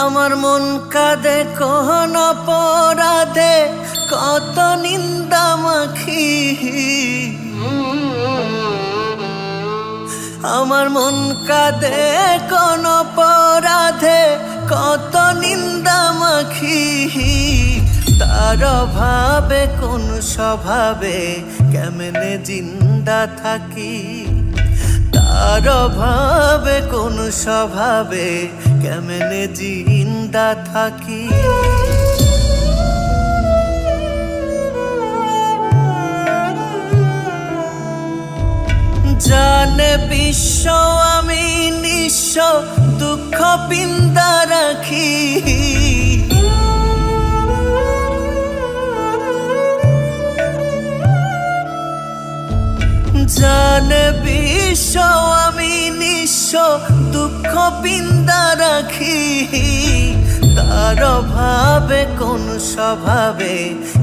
আমার মন কাঁদে কহন পরাধে কত নিন্দা মাখি। আমার মন কাঁদে কোন পরাধে কত নিন্দা মাখি। অভাবে, কোন স্বভাবে কেমনে জিন্দা থাকি? তার অভাবে, কোন স্বভাবে কেমনে জিন্দা থাকি? জানে বিশ্ব আমি জানে বিশ্ব আমি নিঃস্ব দুঃখ বিন্দা রাখি। তার অভাবে, কোন স্বভাবে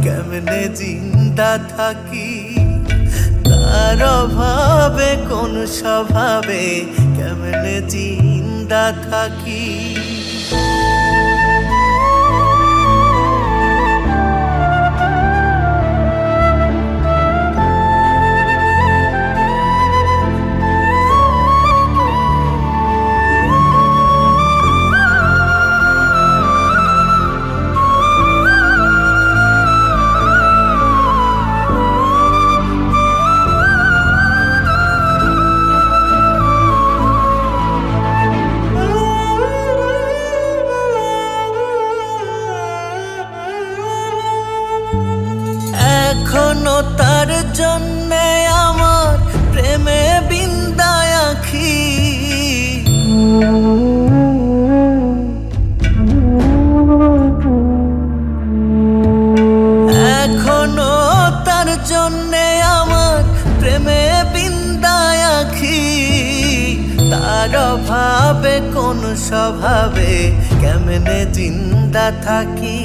কেমনে জিন্দা থাকি? তার অভাবে, কোন স্বভাবে কেমনে জিন্দা থাকি? এখনও তার জন্যে আমার প্রেমে বিন্দায় আখি। এখনও তার জন্যে আমার প্রেমে বিন্দায় আখি। তার অভাবে, কোন স্বভাবে কেমনে জিন্দা থাকি?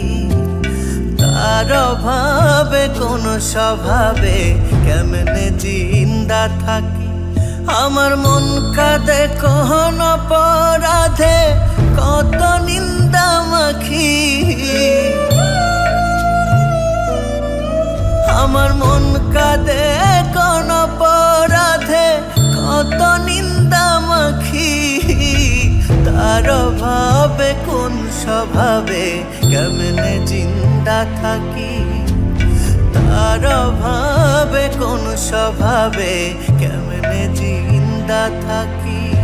তার অভাবে কোন স্বভাবে কেমনে জিন্দা থাকি? আমার মন কাঁদে কোন স্বভাবে কেমনে জিন্দা থাকি? তার অভাবে কোন স্বভাবে কেমনে জিন্দা থাকি?